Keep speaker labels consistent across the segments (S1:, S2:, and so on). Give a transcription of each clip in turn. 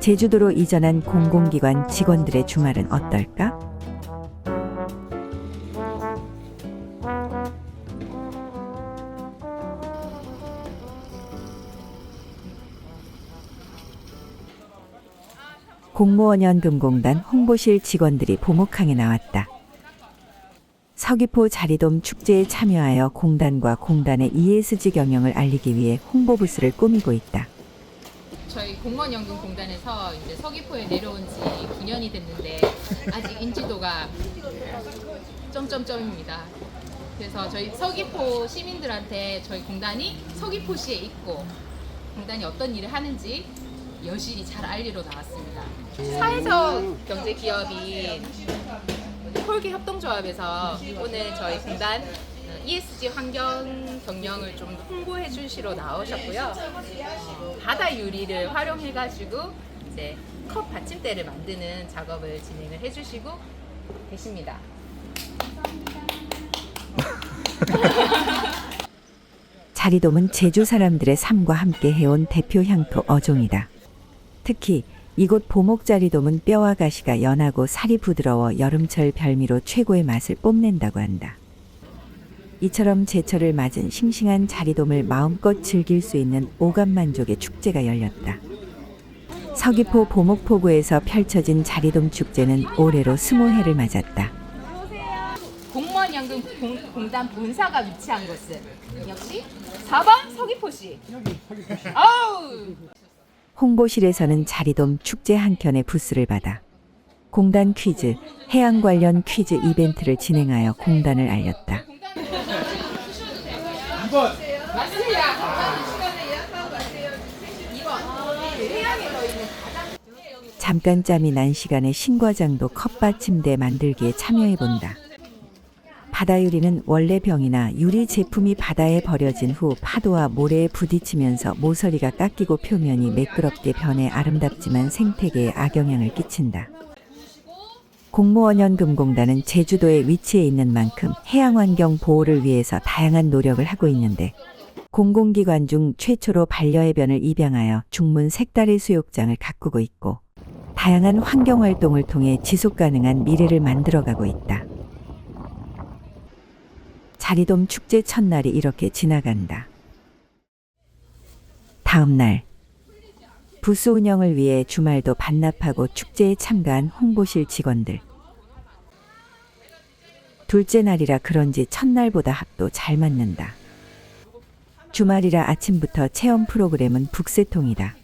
S1: 제주도로 이전한 공공기관 직원들의 주말은 어떨까? 공무원연금공단 홍보실 직원들이 보목항에 나왔다. 서귀포 자리돔 축제에 참여하여 공단과 공단의 ESG 경영을 알리기 위해 홍보 부스를 꾸미고 있다.
S2: 저희 공무원연금공단에서 이제 서귀포에 내려온 지 9년이 됐는데 아직 인지도가 점점점입니다. 그래서 저희 서귀포 시민들한테 저희 공단이 서귀포시에 있고 공단이 어떤 일을 하는지 여실히 잘 알리러 나왔습니다. 사회적 경제 기업인 콜기 협동조합에서 오늘 저희 공단 ESG 환경 경영을 좀 홍보해 주시러 나오셨고요. 바다 유리를 활용해 가지고 이제 컵 받침대를 만드는 작업을 진행을 해 주시고 계십니다.
S1: 자리돔은 제주 사람들의 삶과 함께 해온 대표 향토 어종이다. 특히 이곳 보목자리돔은 뼈와 가시가 연하고 살이 부드러워 여름철 별미로 최고의 맛을 뽐낸다고 한다. 이처럼 제철을 맞은 싱싱한 자리돔을 마음껏 즐길 수 있는 오감만족의 축제가 열렸다. 서귀포 보목포구에서 펼쳐진 자리돔 축제는 올해로 스무 해를 맞았다.
S2: 공무원 연금 공, 공단 본사가 위치한 곳은 역시 4번 서귀포시. 아우
S1: 홍보실에서는 자리돔 축제 한켠에 부스를 받아 공단 퀴즈, 해양 관련 퀴즈 이벤트를 진행하여 공단을 알렸다. 잠깐 짬이 난 시간에 신과장도 컵받침대 만들기에 참여해 본다. 바다 유리는 원래 병이나 유리 제품이 바다에 버려진 후 파도와 모래에 부딪히면서 모서리가 깎이고 표면이 매끄럽게 변해 아름답지만 생태계에 악영향을 끼친다. 공무원연금공단은 제주도에 위치해 있는 만큼 해양환경 보호를 위해서 다양한 노력을 하고 있는데 공공기관 중 최초로 반려해변을 입양하여 중문 색다리 수욕장을 가꾸고 있고 다양한 환경활동을 통해 지속가능한 미래를 만들어가고 있다. 자리돔 축제 첫날이 이렇게 지나간다. 다음 날 부스 운영을 위해 주말도 반납하고 축제에 참가한 홍보실 직원들. 둘째 날이라 그런지 첫날보다 합도 잘 맞는다. 주말이라 아침부터 체험 프로그램은 북새통이다.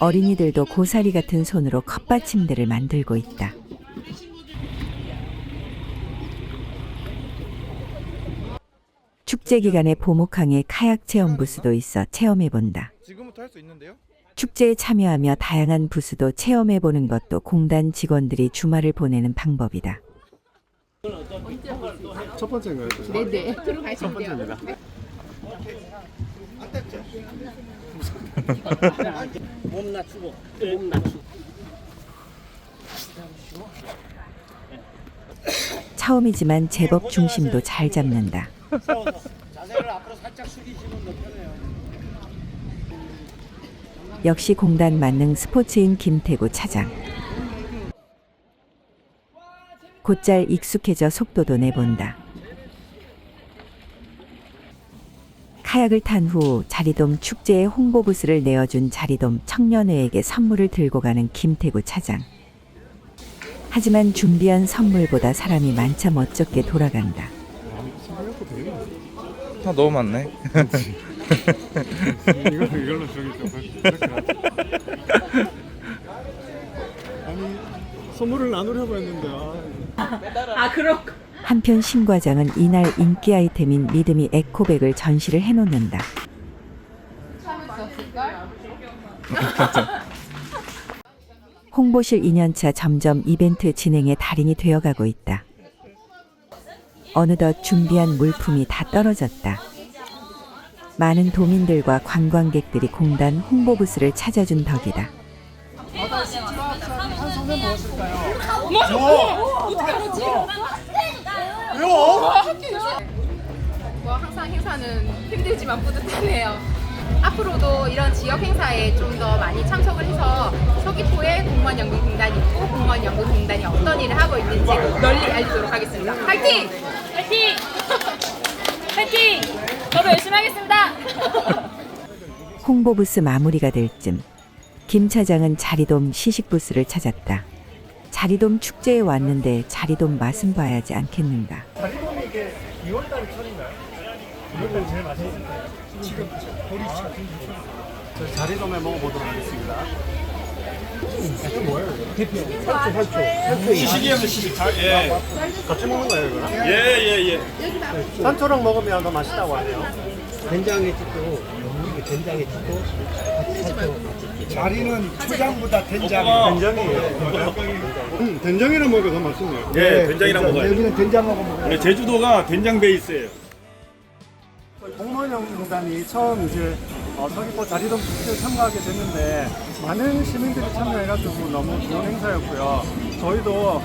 S1: 어린이들도 고사리 같은 손으로 컵받침대를 만들고 있다. 축제 기간에 보목항에 카약 체험 부스도 있어 체험해 본다.
S3: 지금부터 할 수 있는데요?
S1: 축제에 참여하며 다양한 부스도 체험해 보는 것도 공단 직원들이 주말을 보내는 방법이다.
S3: 첫 번째인가요?
S2: 네네 들어가시면
S3: 첫
S2: 돼요.
S3: 번째입니다.
S4: 몸 낮추고 몸 낮추고
S1: 처음이지만 제법 중심도 잘 잡는다.
S4: 세워서
S1: 역시 공단 만능 스포츠인 김태구 차장. 곧잘 익숙해져 속도도 내본다. 카약을 탄 후 자리돔 축제의 홍보 부스를 내어준 자리돔 청년회에게 선물을 들고 가는 김태구 차장. 하지만 준비한 선물보다 사람이 만차 멋쩍게 돌아간다.
S5: 아, 너무 많네.
S3: 이걸로 이걸로 저기 좀 이렇게 놔둬. 아니 선물을 나누려고 했는데 아,
S2: 아 그럼
S1: 한편 신 과장은 이날 인기 아이템인 리드미 에코백을 전시를 해놓는다. 홍보실 2년차 점점 이벤트 진행의 달인이 되어가고 있다. 어느덧 준비한 물품이 다 떨어졌다. 많은 도민들과 관광객들이 공단 홍보 부스를 찾아준 덕이다.
S2: 뭐 항상 행사는 힘들지만 뿌듯하네요. 앞으로도 이런 지역 행사에 좀 더 많이 참석을 해서 서귀포에 공무원 연구공단이 있고 공무원 연구공단이 어떤 일을 하고 있는지 널리 알리도록 하겠습니다. 파이팅!
S5: 파이팅! 파이팅! 저도 열심히 하겠습니다.
S1: 홍보 부스 마무리가 될 쯤 김 차장은 자리돔 시식 부스를 찾았다. 자리돔 축제에 왔는데 자리돔 맛은 봐야지 않겠는가.
S3: 자리돔이 이게 2월달 철인가요? 2월달 제일 맛있을 거예요. 지금 보리차. 저 자리돔에 먹어보도록 하겠습니다.
S6: 시식이하면 시식. 예.
S3: 같이 먹는 거예요, 이거랑?
S6: 예, 예, 예.
S3: 산초랑 먹으면 더 맛있다고 하네요.
S4: 된장에 찍고 이게 된장에 찍고 같이 살짝 자리는 초장보다 된장.
S3: 된장이에요. 음, 된장이랑 먹으면 더 맛있네요.
S6: 예, 된장이랑 먹어요.
S4: 여기는 된장하고 먹어요.
S6: 제주도가 된장 베이스예요.
S3: 공무원연구단이 처음 이제 어, 서귀포 자리돔 축제에 참가하게 됐는데 많은 시민들이 참여해가지고 너무 좋은 행사였고요. 저희도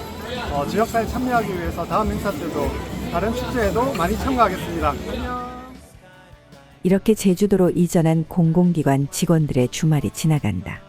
S3: 어, 지역사회 참여하기 위해서 다음 행사 때도 다른 축제에도 많이 참가하겠습니다.
S1: 이렇게 제주도로 이전한 공공기관 직원들의 주말이 지나간다.